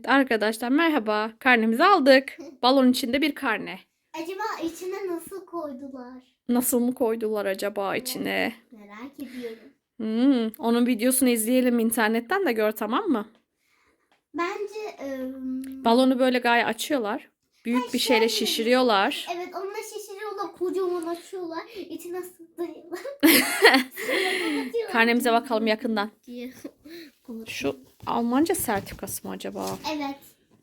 Evet arkadaşlar merhaba. Karnemizi aldık. Balon içinde bir karne. Acaba içine nasıl koydular? Nasıl mı koydular acaba içine? Merak ediyorum. Hmm, onun videosunu izleyelim internetten de gör tamam mı? Bence ım, Balonu böyle gaye açıyorlar. Büyük bir şeyle şişiriyorlar. evet şişiriyorlar, kocaman açıyorlar, içine sıktırıyorlar. Karnemize bakalım yakından. Şu Almanca sertifikası mı acaba? Evet,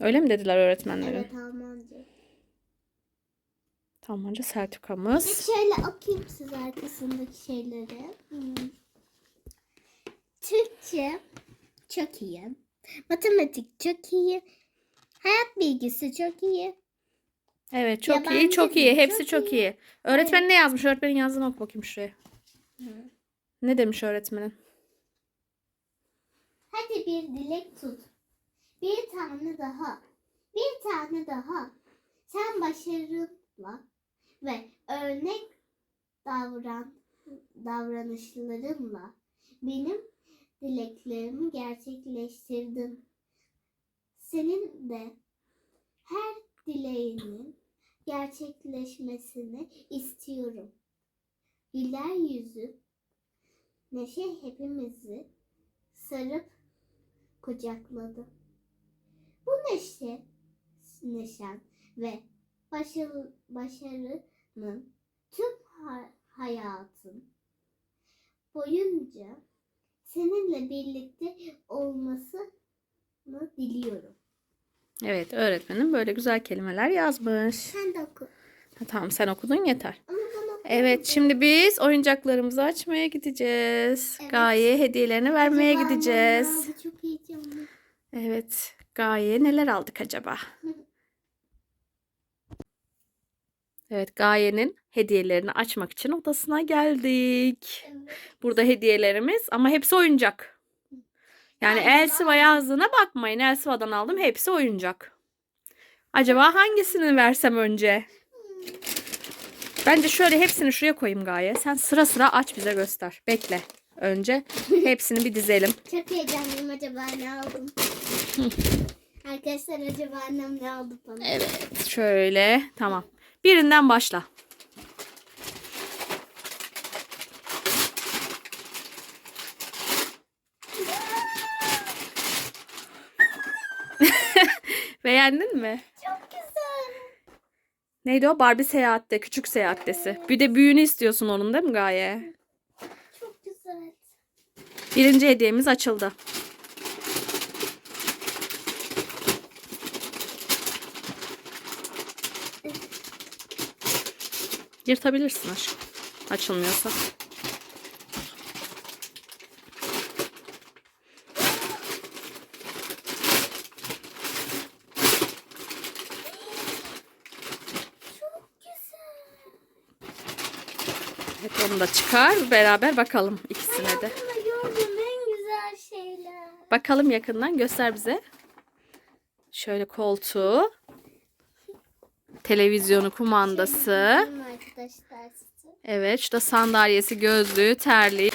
Öyle mi dediler öğretmenlerin? evet Almanca. Almanca Bir sertifikamız. şöyle okuyayım size arkasındaki şeyleri. Hmm. Türkçe çok iyi. Matematik çok iyi. Hayat bilgisi çok iyi. Evet çok iyi Yabancı çok iyi. Hepsi çok çok iyi. iyi. Öğretmen ne yazmış? Öğretmenin yazdığını oku bakayım şuraya. Ne demiş öğretmenin? Hadi bir dilek tut. Bir tane daha. Bir tane daha. Sen başarınla ve örnek davran davranışlarınla benim dileklerimi gerçekleştirdin. Senin de her dileğinin gerçekleşmesini istiyorum. Güler yüzü neşe hepimizi sarıp kucakladı. Bu neşe, neşen ve başarı, başarının tüm ha- hayatın boyunca seninle birlikte olmasını diliyorum. Evet öğretmenim böyle güzel kelimeler yazmış. Sen de oku. Ha, tamam sen okudun yeter. Ama. Evet şimdi biz oyuncaklarımızı açmaya gideceğiz. Evet. Gaye hediyelerini vermeye Acaba gideceğiz. aldı, Çok heyecanlı. Evet Gaye neler aldık acaba? Evet Gaye'nin hediyelerini açmak için odasına geldik. Evet. Burada hediyelerimiz ama hepsi oyuncak. Yani Elsiva yazdığına bakmayın. Elsiva'dan aldım hepsi oyuncak. Acaba hangisini versem önce? Bence şöyle hepsini şuraya koyayım Gaye. Sen sıra sıra aç bize göster. Bekle. Önce hepsini bir dizelim. Çok heyecanlıyım acaba ne aldım. Arkadaşlar acaba annem ne aldı bana? Evet. Şöyle. Tamam. Birinden başla. Beğendin mi? Çok güzel. Neydi o? Barbie seyahatte. Küçük seyahattesi. Bir de büyüğünü istiyorsun onun değil mi Gaye? Çok güzel. Birinci hediyemiz açıldı. Yırtabilirsin aşkım. Açılmıyorsa. Evet onu da çıkar. Beraber bakalım ikisine de. Gördüğüm en güzel şeyler. Bakalım yakından göster bize. Şöyle koltuğu. Televizyonu, kumandası. Arkadaşlar. Evet, şu da sandalyesi, gözlüğü, terliği.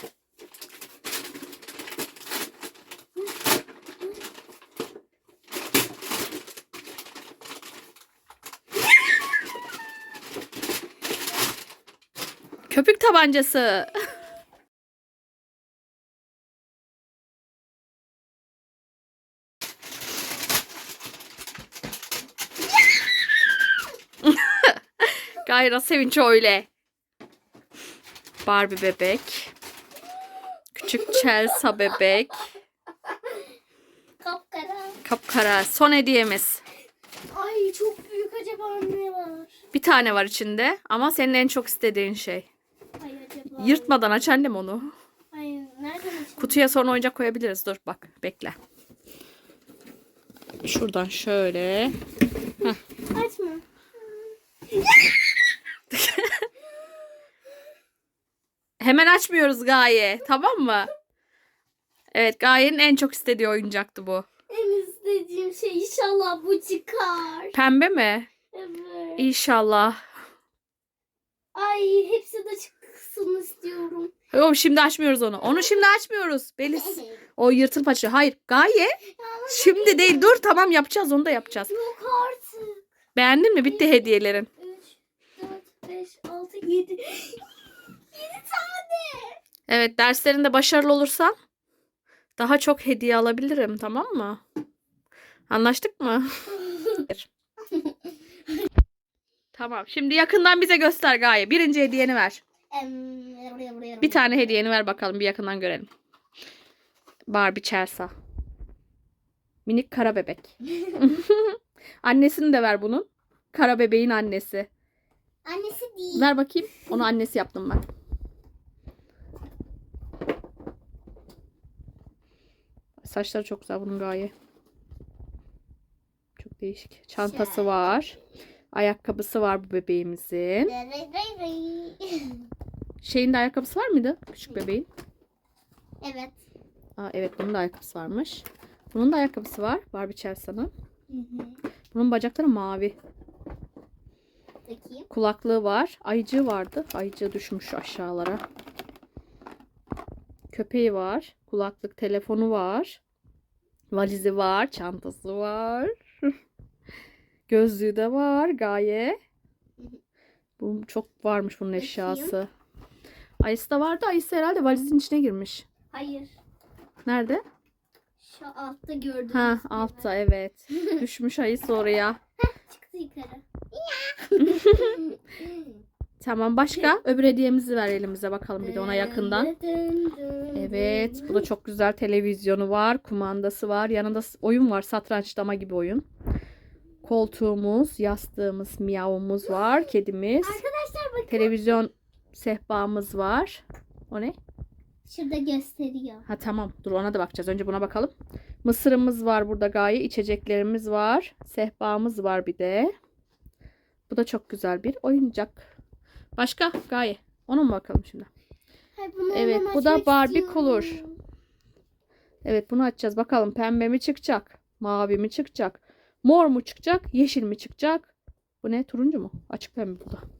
Köpük tabancası. Gayra sevinç öyle. Barbie bebek. Küçük Chelsea bebek. Kapkara. Kapkara. Son hediyemiz. Ay çok büyük acaba ne var? Bir tane var içinde ama senin en çok istediğin şey. Yırtmadan aç annem onu. Ay nereden açayım? Kutuya sonra oyuncak koyabiliriz. Dur bak bekle. Şuradan şöyle. Açma. Hemen açmıyoruz Gaye. Tamam mı? Evet Gaye'nin en çok istediği oyuncaktı bu. En istediğim şey inşallah bu çıkar. Pembe mi? Evet. İnşallah. Ay hepsi de çıksın açmasını istiyorum. Yok şimdi açmıyoruz onu. Onu şimdi açmıyoruz. Beliz. O yırtıl paça. Hayır. Gaye. Şimdi değil. Dur tamam yapacağız. Onu da yapacağız. Yok artık. Beğendin mi? Bitti hediyelerin. 3, 4, 5, 6, 7. 7 tane. Evet derslerinde başarılı olursan daha çok hediye alabilirim. Tamam mı? Anlaştık mı? tamam. Şimdi yakından bize göster Gaye. Birinci hediyeni ver. Bir tane hediyeni ver bakalım. Bir yakından görelim. Barbie Chelsea. Minik kara bebek. Annesini de ver bunun. Kara bebeğin annesi. Annesi değil. Ver bakayım. Onu annesi yaptım ben. Saçları çok güzel bunun gaye. Çok değişik. Çantası var. Ayakkabısı var bu bebeğimizin. Şeyin de ayakkabısı var mıydı? Küçük bebeğin. evet. Aa, evet bunun da ayakkabısı varmış. Bunun da ayakkabısı var. Barbie Chelsea'nın. Bunun bacakları mavi. Bakayım. Kulaklığı var. Ayıcığı vardı. Ayıcığı düşmüş aşağılara. Köpeği var. Kulaklık, telefonu var. Valizi var. Çantası var. Gözlüğü de var. Gaye. Bu çok varmış bunun eşyası. Ayısı da vardı. Ayısı herhalde valizin içine girmiş. Hayır. Nerede? Şu altta gördüğünüz Ha altta evet. Düşmüş ayısı oraya. Çıktı yukarı. Tamam başka? Öbür hediyemizi ver elimize bakalım bir de ona yakından. Evet, bu da çok güzel televizyonu var, kumandası var, yanında oyun var, satranç dama gibi oyun. Koltuğumuz, yastığımız, miyavumuz var, kedimiz. Arkadaşlar bakın. Televizyon sehpamız var. O ne? Şurada gösteriyor. Ha tamam, dur ona da bakacağız. Önce buna bakalım. Mısırımız var burada gaye, içeceklerimiz var, sehpamız var bir de. Bu da çok güzel bir oyuncak. Başka gaye. Ona mı bakalım şimdi? Hayır, bunu Evet, bu da Barbie istiyorum. Color. Evet bunu açacağız. Bakalım pembe mi çıkacak? Mavi mi çıkacak? Mor mu çıkacak? Yeşil mi çıkacak? Bu ne? Turuncu mu? Açık pembe bu da.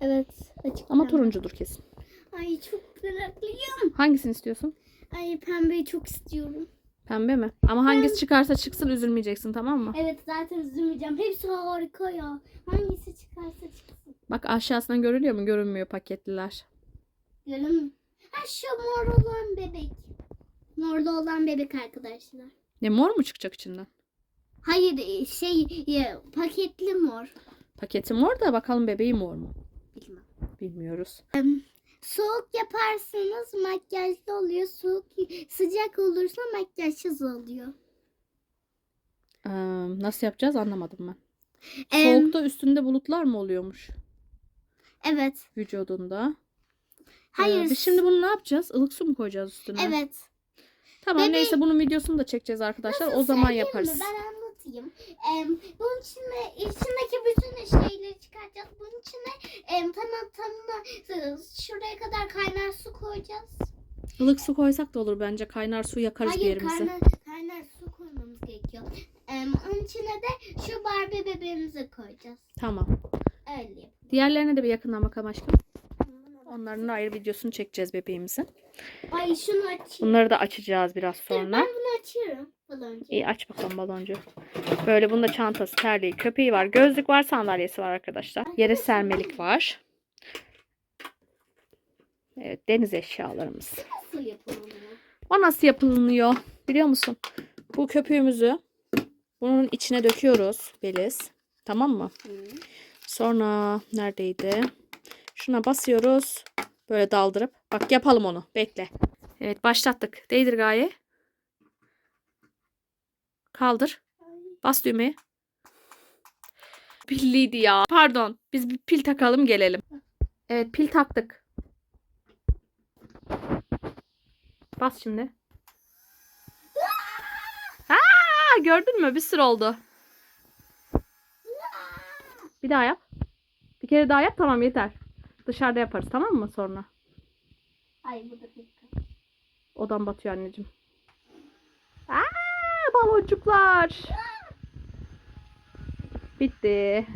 Evet. Açık Ama pembe. turuncudur kesin. Ay çok meraklıyım. Hangisini istiyorsun? Ay pembeyi çok istiyorum. Pembe mi? Ama hangisi çıkarsa çıksın üzülmeyeceksin tamam mı? Evet zaten üzülmeyeceğim. Hepsi harika ya. Hangisi çıkarsa çıksın. Bak aşağısından görülüyor mu? Görünmüyor paketliler. Görün? Ha şu mor olan bebek. Morda olan bebek arkadaşlar. Ne mor mu çıkacak içinden? Hayır şey ya, paketli mor. Paketi mor da bakalım bebeği mor mu? Bilmem. Bilmiyoruz. Soğuk yaparsanız makyajlı oluyor. Soğuk sıcak olursa makyajsız oluyor. Ee, nasıl yapacağız anlamadım ben. Em, Soğukta üstünde bulutlar mı oluyormuş Evet. vücudunda? Hayır. Ee, biz şimdi bunu ne yapacağız? Ilık su mu koyacağız üstüne? Evet. Tamam Bebeği- neyse bunun videosunu da çekeceğiz arkadaşlar. Nasıl o zaman söyleyeyim mi? yaparız. Ben anlatayım. Em, bunun içine, içindeki bütün şeyleri çıkaracağız. Bunun içine em, tamam tamam şuraya kadar kaynar su koyacağız. Ilık su koysak da olur bence. Kaynar su yakarız bir Hayır yerimizi. kaynar, kaynar su koymamız gerekiyor. Em, onun içine de şu Barbie bebeğimizi koyacağız. Tamam. Öyle yapalım. Diğerlerine de bir yakından bakalım aşkım. Onların da ayrı videosunu çekeceğiz bebeğimizin. Ay şunu açayım. Bunları da açacağız biraz Dur, sonra. ben bunu açıyorum. Baloncu. İyi aç bakalım baloncu. Böyle bunda çantası, terliği, köpeği var. Gözlük var, sandalyesi var arkadaşlar. Yere sermelik var. Evet deniz eşyalarımız. Nasıl bunu? O nasıl yapılıyor biliyor musun? Bu köpüğümüzü bunun içine döküyoruz Beliz. Tamam mı? Hı. Sonra neredeydi? Şuna basıyoruz. Böyle daldırıp. Bak yapalım onu. Bekle. Evet başlattık. Değdir gaye. Kaldır. Bas düğmeye. Pilliydi ya. Pardon. Biz bir pil takalım gelelim. Evet pil taktık. Bas şimdi. Aa, gördün mü? Bir sürü oldu. Bir daha yap. Bir kere daha yap tamam yeter. Dışarıda yaparız tamam mı sonra? Ay bu da bir Odan batıyor anneciğim. Aa, baloncuklar. Bitti.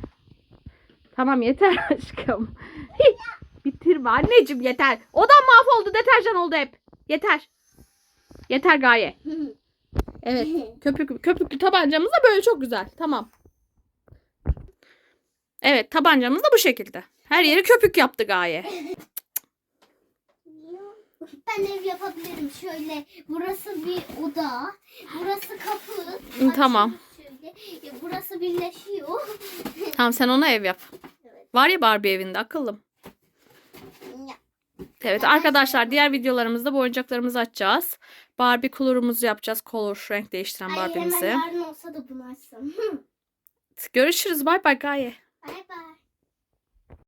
Tamam yeter aşkım. Bitirme. Anneciğim yeter. Odam mahvoldu deterjan oldu hep. Yeter. Yeter Gaye. Evet. Köpük, köpüklü tabancamız da böyle çok güzel. Tamam. Evet tabancamız da bu şekilde. Her yeri köpük yaptı Gaye. Ben ev yapabilirim. Şöyle burası bir oda. Burası kapı. Tamam. Şöyle. Burası birleşiyor. Tamam sen ona ev yap. Evet. Var ya Barbie evinde akıllım. Evet arkadaşlar diğer videolarımızda bu oyuncaklarımızı açacağız. Barbie color'umuzu yapacağız. Color renk değiştiren Ay, Barbie'mizi. hemen yarın olsa da bunu açsam. Görüşürüz. Bay bay Gaye. Bay bay.